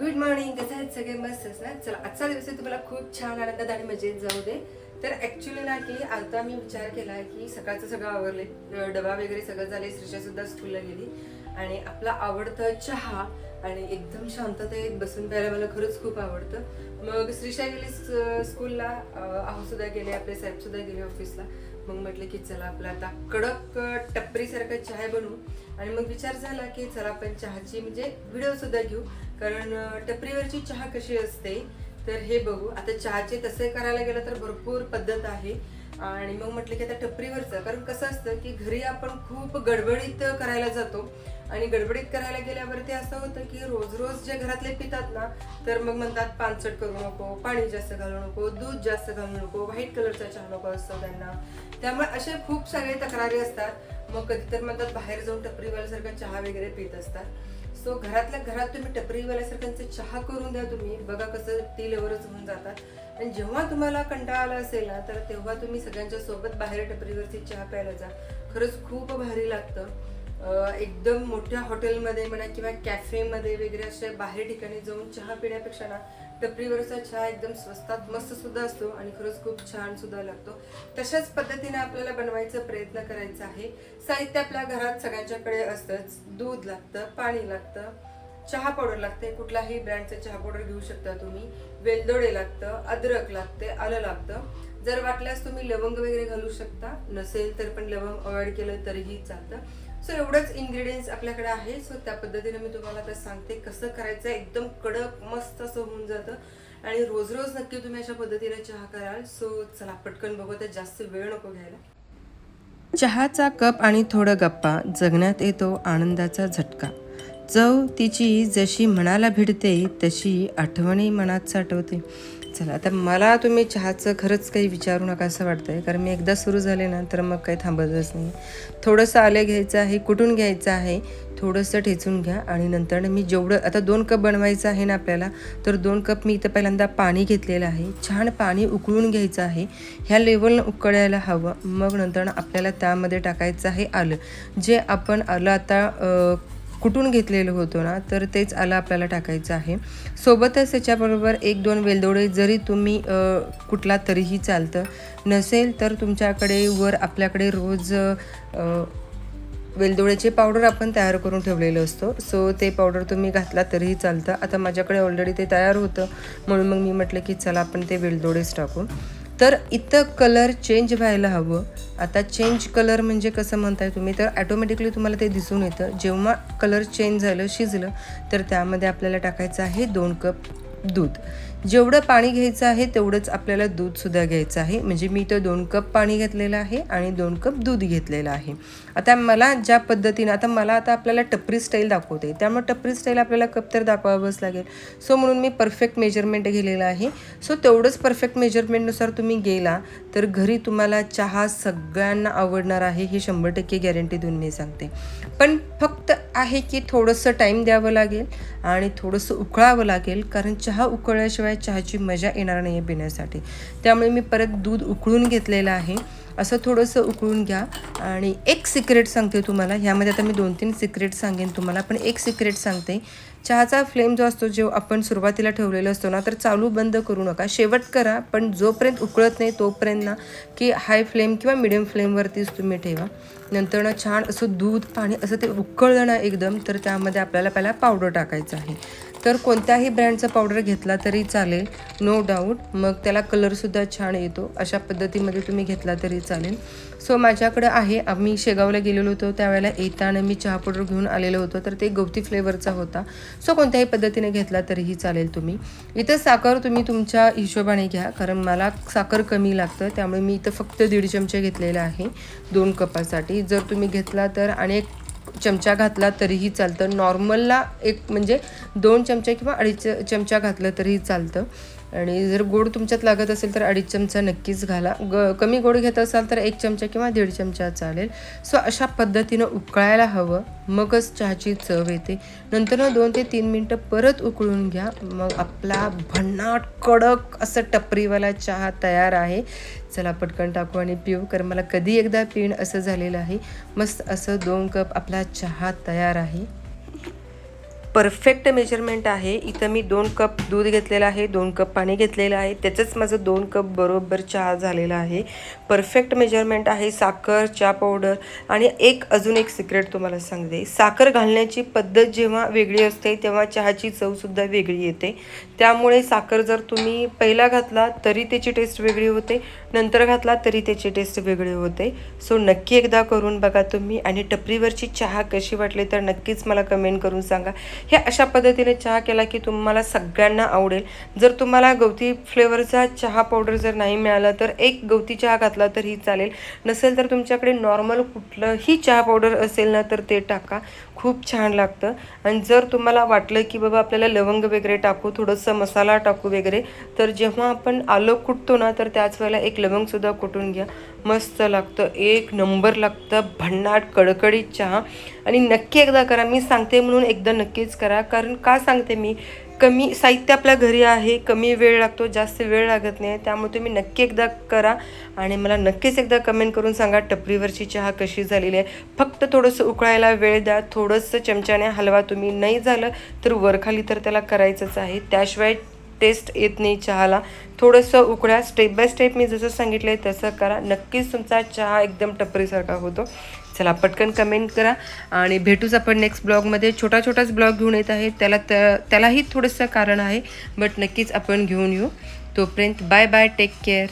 Good morning कसं आहेत सगळे? मस्त ना? चला आजचा दिवस आहे तुम्हाला खूप छान आनंदात आणि मजेत जाऊ दे. तर ॲक्च्युली ना की आता मी विचार केला की सकाळचं सगळं आवरले. डबा वगैरे सगळं झाले सुद्धा स्कूलला गेली. आणि आपला आवडतं चहा आणि एकदम शांततेत बसून प्यायला मला खरंच खूप आवडतं. मग श्रीषा गेली स्कूलला आहोसुद्धा सुद्धा गेले आपले साहेबसुद्धा गेले ऑफिसला मग म्हटलं की चला आपला आता कडक टपरीसारखा चहा बनवू. आणि मग विचार झाला की चला आपण चहाची म्हणजे व्हिडिओ सुद्धा घेऊ. कारण टपरीवरची चहा कशी असते तर हे बघू. आता चहाचे तसे करायला गेलं तर भरपूर पद्धत आहे. आणि मग म्हटलं की आता टपरीवरचं कारण कसं असतं की घरी आपण खूप गडबडीत करायला जातो आणि गडबडीत करायला गेल्यावरती असं होतं की रोज रोज जे घरातले पितात ना तर मग म्हणतात पानसट करू नको पाणी जास्त घालू नको दूध जास्त घालू नको व्हाईट कलरचा चहा नको असतो त्यांना. त्यामुळे असे खूप सगळे तक्रारी असतात. मग कधी तर म्हणतात बाहेर जाऊन टपरीवाल्यासारखा चहा वगैरे पित असतात. सो घरातल्या घरात तुम्ही टपरीवाल्यासारख्यांचं चहा करून द्या तुम्ही. बघा कसं टी लेवरच होऊन जातात. आणि जेव्हा तुम्हाला कंटाळा आला असेल ना तर तेव्हा तुम्ही सगळ्यांच्या सोबत बाहेर टपरीवरती चहा प्यायला जा. खरंच खूप भारी लागतं. एकदम मोठ्या हॉटेलमध्ये म्हणा किंवा कॅफेमध्ये वगैरे अशा बाहेर ठिकाणी जाऊन चहा पिण्यापेक्षा ना टपरीवरचा चहा एकदम स्वस्तात मस्त सुद्धा असतो आणि खरंच खूप छान सुद्धा लागतो. तशाच पद्धतीने आपल्याला बनवायचा प्रयत्न करायचा आहे. साहित्य आपल्या घरात सगळ्यांच्याकडे असतंच. दूध लागतं पाणी लागतं चहा पावडर लागते. कुठलाही ब्रँडचं चहा पावडर घेऊ शकता तुम्ही. वेलदोडे लागतं अद्रक लागते आलं लागतं. जर वाटल्यास तुम्ही लवंग वगैरे घालू शकता नसेल तर पण लवंग अवॉइड केलं तरीही चालतं. सो एवढंच इन्ग्रेडियंट्स आपल्याकडे आहे सो त्या पद्धतीने मी तुम्हाला आता सांगते कसं करायचं. एकदम कडक मस्त असं होऊन जातं. आणि रोज रोज नक्की तुम्ही अशा पद्धतीने चहा कराल. सो चला पटकन बघू तर जास्त वेळ नको घ्यायला. चहाचा कप आणि थोडं गप्पा. जगण्यात येतो आनंदाचा झटका. चव तिची जशी मनाला भिडते तशी आठवणी मनात साठवते. चला आता मला तुम्ही चहाचं खरंच काही विचारू नका असं वाटतं आहे कारण मी एकदा सुरू झाले ना तर मग काही थांबतच नाही. थोडंसं आले घ्यायचं आहे कुठून घ्यायचं आहे थोडंसं ठेचून घ्या. आणि नंतर मी जेवढं आता दोन कप बनवायचं आहे ना आपल्याला तर दोन कप मी इथं पहिल्यांदा पाणी घेतलेलं आहे. छान पाणी उकळून घ्यायचं आहे. ह्या लेवलनं उकळायला हवं. मग नंतर आपल्याला त्यामध्ये टाकायचं आहे आलं. जे आपण आलं आता कुटून घेतलेलं होतं ना तर तेच आलं आपल्याला टाकायचं आहे. सोबतच त्याच्याबरोबर एक दोन वेलदोडे जरी तुम्ही कुठला तरीही चालतं नसेल तर तुमच्याकडे वर आपल्याकडे रोज अ, वेलदोड्याचे पावडर आपण तयार करून ठेवलेलं असतो. सो ते पावडर तुम्ही घातला तरीही चालतं. आता माझ्याकडे ऑलरेडी ते तयार होतं. म्हणून मग मी म्हटलं की चला आपण ते वेलदोडेच टाकू. तर इथं कलर चेंज व्हायला हवं. आता चेंज कलर म्हणजे कसं म्हणताय तुम्ही? तर ॲटोमॅटिकली तुम्हाला ते दिसून येतं. जेव्हा कलर चेंज झालं शिजलं तर त्यामध्ये आपल्याला टाकायचं आहे दोन कप दूध. जेवढं पाणी घ्यायचं आहे तेवढंच आपल्याला दूधसुद्धा घ्यायचं आहे. म्हणजे मी तर दोन कप पाणी घेतलेलं आहे आणि दोन कप दूध घेतलेलं आहे. आता मला ज्या पद्धतीनं आता मला आता आपल्याला टपरी स्टाईल दाखवते. त्यामुळे टपरी स्टाईल आपल्याला कप तर दाखवावंच लागेल. सो म्हणून मी परफेक्ट मेजरमेंट घेलेलं आहे. सो तेवढंच परफेक्ट मेजरमेंटनुसार तुम्ही गेला तर घरी तुम्हाला चहा सगळ्यांना आवडणार आहे ही शंभर टक्के गॅरंटी देऊन मी सांगते. पण फक्त आहे की थोडंसं टाईम द्यावं लागेल आणि थोडंसं उकळावं लागेल कारण चहा उकळल्याशिवाय चहाची मजा येणार नाही आहे पिण्यासाठी. त्यामुळे मी परत दूध उकळून घेतलेलं आहे. असं थोडंसं उकळून घ्या. आणि एक सिक्रेट सांगते तुम्हाला. ह्यामध्ये आता मी दोन तीन सिक्रेट सांगेन तुम्हाला. पण एक सिक्रेट सांगते. चहाचा फ्लेम जो असतो जो आपण सुरुवातीला ठेवलेला असतो ना तर चालू बंद करू नका. शेवट करा पण जोपर्यंत उकळत नाही तोपर्यंत ना की हाय फ्लेम किंवा मिडियम फ्लेमवरतीच तुम्ही ठेवा. नंतर ना छान असं दूध पाणी असं ते उकळलं ना एकदम तर त्यामध्ये आपल्याला पहिला पावडर टाकायचं आहे. तर कोणत्याही ब्रँडचा पावडर घेतला तरी चालेल. नो डाऊट मग त्याला कलरसुद्धा छान येतो. अशा पद्धतीमध्ये तुम्ही घेतला तरी चालेल. सो माझ्याकडं आहे. आम्ही शेगावला गेलेलो होतो. त्यावेळेला येताना मी चहा पावडर घेऊन आलेलो होतो. तर ते गवती फ्लेवरचा होता. सो कोणत्याही पद्धतीने घेतला तरीही चालेल तुम्ही. इथं साखर तुम्ही तुमच्या हिशोबाने घ्या. कारण मला साखर कमी लागतं. त्यामुळे मी इथं फक्त दीड चमचे घेतलेला आहे. दोन कपासाठी. जर तुम्ही घेतला तर आणि चमचा घातला तरीही चालतं. नॉर्मलला एक म्हणजे दोन चमचा किंवा अडीच चमचा घातलं तरीही चालतं. आणि जर गोड तुमच्यात लागत असेल तर अडीच चमचा नक्कीच घाला. ग कमी गोड घेत असाल तर एक चमचा किंवा दीड चमचा चालेल. सो अशा पद्धतीनं उकळायला हवं. मगच चहाची चव येते. नंतर दोन ते तीन मिनटं परत उकळून घ्या. मग आपला भन्नाट कडक असं टपरीवाला चहा तयार आहे. चला पटकन टाकू आणि पिऊ कारण मला कधी एकदा पिण असं झालेलं आहे. मस्त असं दोन कप आपला चहा तयार आहे. परफेक्ट मेजरमेंट आहे. इथं मी दोन कप दूध घेतलेलं आहे दोन कप पाणी घेतलेलं आहे. त्याचंच माझं दोन कप बरोबर चहा झालेला आहे. परफेक्ट मेजरमेंट आहे साखर चहा पावडर आणि एक अजून एक सिक्रेट तुम्हाला सांगते. साखर घालण्याची पद्धत जेव्हा वेगळी असते तेव्हा चहाची चवसुद्धा वेगळी येते. त्यामुळे साखर जर तुम्ही पहिला घातला तरी त्याची टेस्ट वेगळी होते. नंतर घातला तरी त्याची टेस्ट वेगळी होते. सो नक्की एकदा करून बघा तुम्ही. आणि टपरीवरची चहा कशी वाटली तर नक्कीच मला कमेंट करून सांगा. हे अशा पद्धतीने चहा केला की तुम्हाला सगळ्यांना आवडेल. जर तुम्हाला गवती फ्लेवरचा चहा पावडर जर नाही मिळाला तर एक गवती चहा घातला तरी चालेल. नसेल तर तुमच्याकडे नॉर्मल कुठलंही चहा पावडर असेल ना तर ते टाका. खूप छान लागतं. आणि जर तुम्हाला वाटलं की बाबा आपल्याला लवंग वगैरे टाकू थोडंसं मसाला टाकू वगैरे तर जेव्हा आपण आलं कुटतो ना तर त्याच वेळेला एक लवंगसुद्धा कुटून घ्या. मस्त लागतं. एक नंबर लागतं. भन्नाट कडकडीत चहा. आणि नक्की एकदा करा. मी सांगते म्हणून एकदा नक्कीच करा. कारण का सांगते मी? कमी साहित्य आपल्या घरी आहे. कमी वेळ लागतो. जास्त वेळ लागत नाही. त्यामुळे तुम्ही नक्की एकदा करा. आणि मला नक्कीच एकदा कमेंट करून सांगा टपरीवरची चहा कशी झालेली आहे. फक्त थोडंसं उकळायला वेळ द्या. थोडंसं चमच्याने हलवा तुम्ही. नाही झालं तर वरखाली तर त्याला करायचंच आहे. त्याशिवाय टेस्ट येत नाही चहाला. थोडंसं उकड्या स्टेप बाय स्टेप मी जसं सांगितलं आहे तसं करा. नक्कीच तुमचा चहा एकदम टपरीसारखा होतो. चला पटकन कमेंट करा. आणि भेटूच आपण नेक्स्ट ब्लॉगमध्ये छोटा छोटाच ब्लॉग घेऊन येत आहे. त्याला त्या त्यालाही थोडंसं कारण आहे. बट नक्कीच आपण घेऊन येऊ. तोपर्यंत बाय बाय टेक केअर